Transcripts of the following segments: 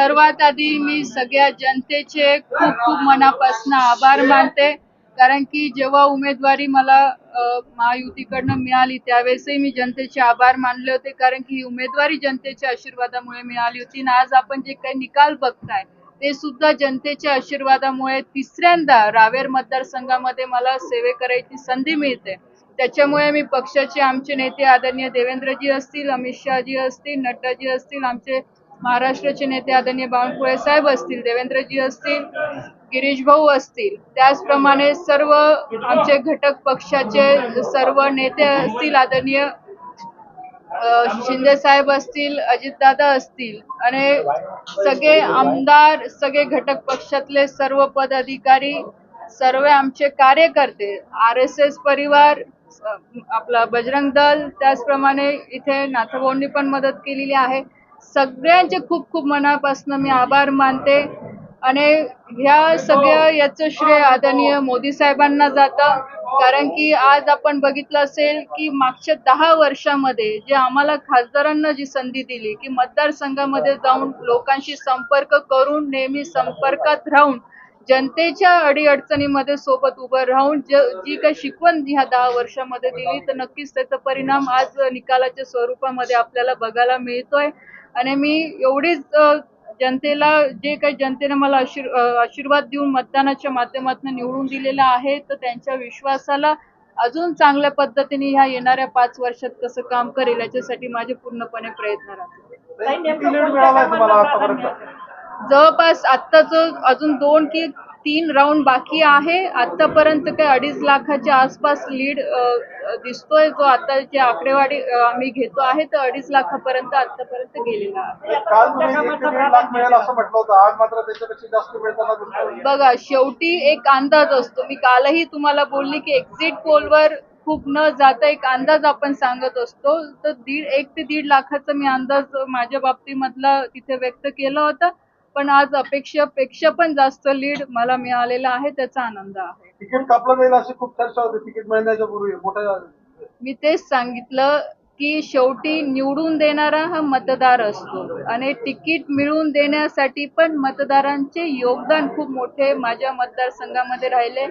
सर्वात आधी मी सगळ्या जनतेचे खूप खूप मनापासून आभार मानते. कारण की जेव्हा उमेदवारी मला महायुतीकडनं मिळाली त्यावेळेसही मी जनतेचे आभार मानले होते. कारण की ही उमेदवारी जनतेच्या आशीर्वादामुळे मिळाली होती. आणि आज आपण जे काही निकाल बघताय ते सुद्धा जनतेच्या आशीर्वादामुळे तिसऱ्यांदा रावेर मतदारसंघामध्ये मला सेवे करायची संधी मिळते. त्याच्यामुळे मी पक्षाचे आमचे नेते आदरणीय देवेंद्रजी असतील अमित शहाजी असतील नड्डाजी असतील आमचे महाराष्ट्राचे नेते आदरणीय बावनकुळे साहेब असतील देवेंद्रजी असतील गिरीश भाऊ असतील त्याचप्रमाणे सर्व आमचे घटक पक्षाचे सर्व नेते असतील आदरणीय शिंदे साहेब असतील अजितदादा असतील आणि सगळे आमदार सगळे घटक पक्षातले सर्व पदाधिकारी सर्व आमचे कार्यकर्ते आर एस एस परिवार आपला बजरंग दल त्याचप्रमाणे इथे नाथभाऊंनी पण मदत केलेली आहे. सगळ्यांचे खूप खूप मनापासून मी आभार मानते. आणि ह्या सगळ्या याचं श्रेय आदरणीय मोदी साहेबांना जातं. कारण की आज आपण बघितलं असेल की मागच्या दहा वर्षामध्ये जे आम्हाला खासदारांना जी संधी दिली की मतदारसंघामध्ये जाऊन लोकांशी संपर्क करून नेहमी संपर्कात राहून जनतेच्या अडीअडचणीमध्ये सोबत उभं राहून ज जी काही शिकवण ह्या दहा वर्षामध्ये दिली तर नक्कीच त्याचा परिणाम आज निकालाच्या स्वरूपामध्ये आपल्याला बघायला मिळतोय. आणि मी एवढीच जनतेला जे काही जनतेने मला आशीर आशीर्वाद देऊन मतदानाच्या माध्यमातून निवडून दिलेला आहे तर त्यांच्या विश्वासाला अजून चांगल्या पद्धतीने ह्या येणाऱ्या पाच वर्षात कसं काम करेल याच्यासाठी माझे पूर्णपणे प्रयत्न राहतील. जवळपास आत्ताच अजून दोन की तीन राऊंड बाकी आहे. आतापर्यंत काही अडीच लाखाच्या आसपास लीड दिसतोय. जो आता जे आकडेवारी आम्ही घेतो आहे तर अडीच लाखापर्यंत आतापर्यंत गेलेला आहे. बघा शेवटी एक अंदाज असतो. मी कालही तुम्हाला बोलली की एक्झिट पोलवर खूप न जाता एक अंदाज आपण सांगत असतो. तर दीड एक ते दीड लाखाचा मी अंदाज माझ्या बाबतीमधला तिथे व्यक्त केला होता. पण आज अपेक्षेपेक्षा पण जास्त लीड मला मिळालेला आहे त्याचा आनंद आहे. तिकीट कापलं जाईल अशी खूप चर्चा होती. तिकीट मिळण्याच्या पूर्वी मोठ्या मी तेच सांगितलं. की शेवटी निवडून देणारा हा मतदार असतो. आणि तिकीट मिळवून देण्यासाठी पण मतदारांचे योगदान खूप मोठे माझ्या मतदारसंघामध्ये राहिले.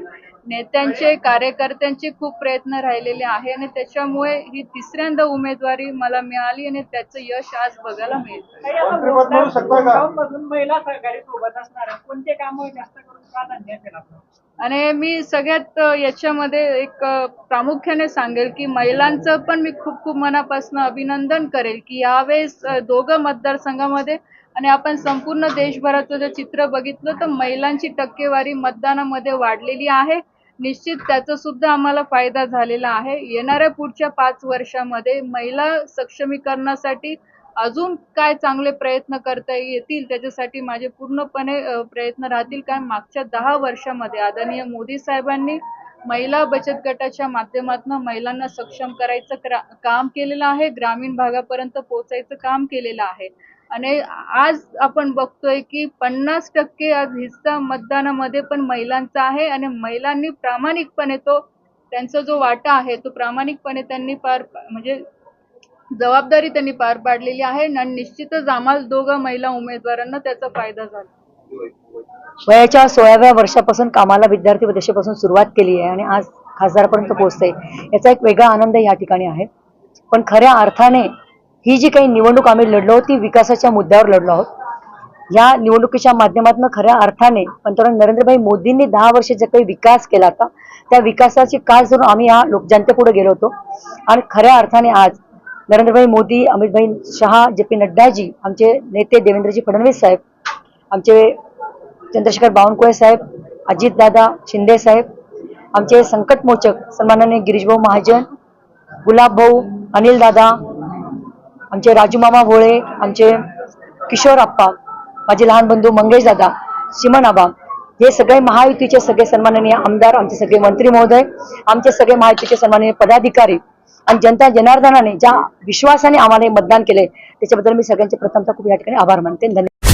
नेत्यांचे कार्यकर्त्यांचे खूप प्रयत्न राहिलेले आहे आणि त्याच्यामुळे ही तिसऱ्यांदा उमेदवारी मला मिळाली आणि त्याचं यश आज बघायला मिळतं मंत्रिपद मिळू शकतं का? मधून महिला सहकारी सोबत असणार आहे. कोणते काम जास्त करून प्राधान्य असेल आपलं आणि मी सगळ्यात याच्यामध्ये एक प्रामुख्याने सांगेल की महिलांचं पण मी खूप खूप मनापासून अभिनंदन करेल की यावेळेस दोघं मतदारसंघामध्ये आणि आपण संपूर्ण देशभराचं जर चित्र बघितलं तर महिलांची टक्केवारी मतदानामध्ये वाढलेली आहे. निश्चित त्याचा सुद्धा आम्हाला फायदा झालेला आहे. येणाऱ्या पुढच्या पाच वर्षामध्ये महिला सक्षमीकरणासाठी अजून काय चांगले प्रयत्न करता येतील त्याच्यासाठी माझे पूर्णपणे प्रयत्न राहतील. कारण मागच्या दहा वर्षामध्ये आदरणीय मोदी साहेबांनी महिला बचत गटाच्या माध्यमातून महिलांना सक्षम करायचं क्रा- काम केलेलं आहे. ग्रामीण भागापर्यंत पोहोचायचं काम केलेलं आहे. आणि आज आपण बघतोय की पन्नास टक्के आज हिस्सा मतदानामध्ये पण महिलांचा आहे आणि महिलांनी प्रामाणिकपणे तो त्यांचा जो वाटा आहे तो प्रामाणिकपणे त्यांनी पार म्हणजे जबाबदारी त्यांनी पार पाडलेली आहे. आणि निश्चितच आम्हाला दोघं महिला उमेदवारांना त्याचा फायदा झाला. वयाच्या सोळाव्या वर्षापासून कामाला विद्यार्थी प्रदेशापासून सुरुवात केली आहे आणि आज खासदारपर्यंत पोहोचते याचा एक वेगळा आनंद या ठिकाणी आहे. पण खऱ्या अर्थाने ही जी काही निवडणूक आम्ही लढलो आहोत ती विकासाच्या मुद्द्यावर लढलो आहोत. या निवडणुकीच्या माध्यमातून खऱ्या अर्थाने पंतप्रधान नरेंद्रभाई मोदींनी दहा वर्ष जे काही विकास केला होता त्या विकासाची कास धरून आम्ही या लोक जनतेपुढे गेलो होतो. आणि खऱ्या अर्थाने आज नरेंद्रभाई मोदी अमितभाई शहा जे पी नड्डाजी आमचे नेते देवेंद्रजी फडणवीस साहेब आमचे चंद्रशेखर बावनकुळे साहेब अजितदादा शिंदे साहेब आमचे संकटमोचक सन्मानाने गिरीशभाऊ महाजन गुलाबभाऊ अनिलदादा आमचे राजूमामा भोळे आमचे किशोर आप्पा माझे लहान बंधू मंगेश दादा सिमन आबा हे सगळे महायुतीचे सगळे सन्माननीय आमदार आमचे सगळे मंत्री महोदय आमचे सगळे महायुतीचे सन्माननीय पदाधिकारी आणि जनता जनार्दनाने ज्या विश्वासाने आम्हाला मतदान केले त्याच्याबद्दल मी सगळ्यांचे प्रथमता खूप या ठिकाणी आभार मानते. धन्यवाद.